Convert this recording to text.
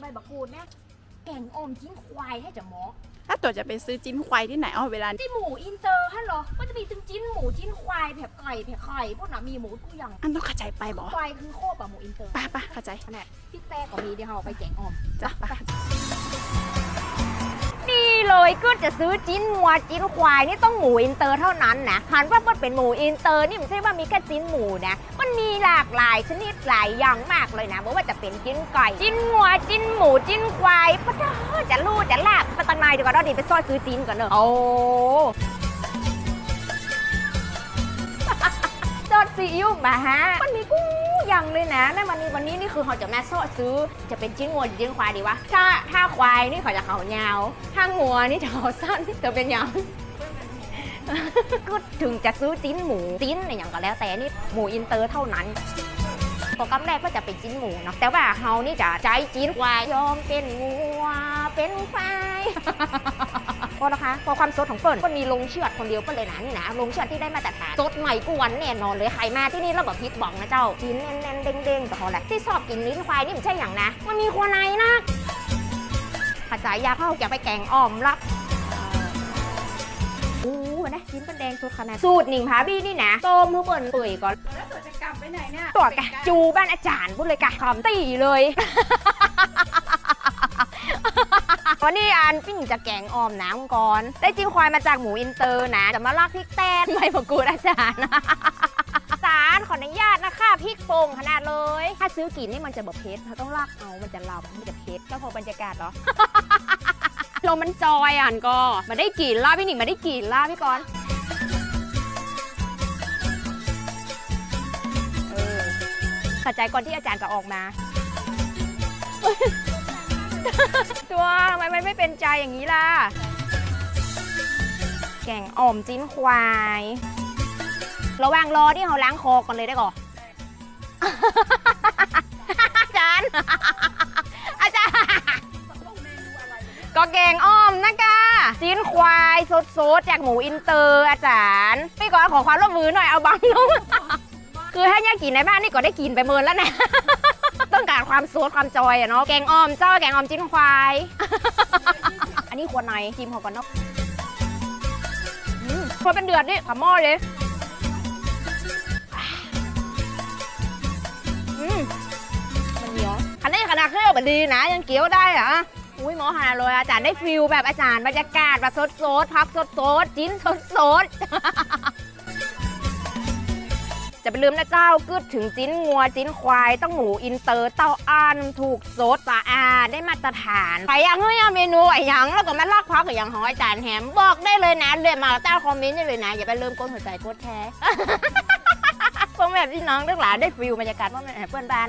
ใบบักกูดเนี่ยแกงออมจิ้นควายให้จะหมอถ้าตัวจะไปซื้อจิ้นควายที่ไหนเอาเวลาที่หมูอินเตอร์ฮัลโหรอก็จะมีถึงจิ้นหมูจิ้นควายแผบไก่แผบไข่พวกน่ะมีหมูทุกอย่างอันต้องเข้าใจไปบอควายคือโคบอะหมูอินเตอร์ป้าป้าเข้าใจขนาดพี่แต้ก็มีเดี๋ยวเราไปแกงออมจ้ะป้านี่เล ยก็จะซื้อจิ้นวัวจิ้นควายนี่ต้องหมูอินเตอร์เท่านั้นนะหันว่ามันเป็นหมูอินเตอร์นี่ไม่ใช่ว่ามีแค่จิ้นหมูนะ มันมีหลากหลายชนิดหลายอย่างมากเลยนะไม่ว่าจะเป็นจิ้นไก่จิ้นวัวจิ้นหมูจิ้นควายปะเด้อจะลูดจะลาบไปตังนายดีกว่าเราดีไปซอยซื้อจิ้นก่อนเนอะโอ้ซอสซีอิ๊วมาฮะมันมีกู้อ ย่างเลยนะในวันนี้วันนี้นี่คือเขาจะแมาซอสซื้อ จะเป็นจิ้นงัวหรือจิ้นควายดีวะ ถ้าถ้าควายนี่เขาจะเขายาว ถ้างัวนี่จะเขาสั้นจะเป็นยังก็ถึงจะซื้อจิ้นหมูจิ้นอะไรอย่างก็แล้วแต่นี่หมูอินเตอร์เท่านั้นโปรแกรมแรกก็จะเป็นจิ้นหมูเนาะแต่ว่าเฮานี่จะใจจิ้นควายยอมเป็นงัวเป็นควาย ก็นะคะพอความสดของเปิ้ลก็มีลงเชือดคนเดียวก็เลยนะนี่นะลงเชือดที่ได้มาตรฐานสดใหม่กวนแน่นอนเลยใครมาที่นี่แล้วแบบพิษบอกนะเจ้าชิ้นแน่นๆเด้งๆแต่พอแหละที่ชอบกินลิ้นควายนี่ไม่ใช่อย่างนะมันมีควายนะขจายยาเข้าจะไปแกงอ่อมละอู้นะชิ้นเป็นแดงสุดขนาดสูตรหนิงพาบี้นี่นะต้มเพื่อเปิ้ลเปื่อยก่อนแล้วตัวจะกลับไปไหนเนี่ยตัวกะจูบ้านอาจารย์พูดเลยกะคำตีเลย วันนี้อันปิ้งจะแกงออมน้ำก่อน ได้จิ้มควายมาจากหมูอินเตอร์นะ จะมาลากพริกแต้นไม่ประกูดอาจารย์สารขออนุญาตนะคะพริกโป่งขนาดเลย ถ้าซื้อกินนี่มันจะแบบเผ็ดเราต้องลากเอา มันจะลำมันจะเผ็ดก็พอบรรยากาศเหรอลมมันจอยอ่านก็มาได้กลิ่นล่าพี่หนิงมาได้กลิ่นล่าพี่กรณ์เออขัดใจก่อนที่อาจารย์จะออกมา ตัวทำไมมันไม่เป็นใจอย่างนี้ล่ะ แกงอ่อมจิ้นควาย ระหว่างรอที่เขาล้างคอก่อนเลยได้ก่อนอาจารย์ อาจารย์ ก็แกงอ้อมนะคะจิ้นควายสดๆ จากหมูอินเตอร์อาจารย์พี่ก่อนขอความร่วมมือหน่อยเอาบังลงคือถ้าอยากกินในบ้านนี่ก็ได้กินไปเมินแล้วนะต้องการ ความสดความจอยอะเนาะแกงอ้อมเจ้าแกงอ้อมจิ้นควาย อันนี้ควรในชิมเขาก่อนเนาะอืมพอเป็นเดือดนี่ขมหม้อเลยอืมมันเหนียวคันนี้ขนาดเครื่องแบบดีนะ ยังเกี๊ยวได้เหรออุ้ยหมอหาเลยอาจารย์ได้ฟิลแบบอาจารย์บรรยากาศแบบสดๆพักสดๆจิ้นสดๆ จะไปลืมนะเจ้ากึดถึงจิ้นงัวจิ้นควายต้องหมูอินเตอร์เต้าอ่านถูกสดสะอาดได้มาตรฐานใครอยากให้เอาเมนูไอ้ยังแล้วก็มาลากพักกับอยังของอาจารย์แฮมบอกได้เลยนะเดือนมาใต้คอมเมนต์ได้เลยนะอย่าไปลืมกดหัวใจกดแชร์พวกแบบพี่น้องทั้งหลายได้ฟิลบรรยากาศว่าแม่เพื่อนบ้าน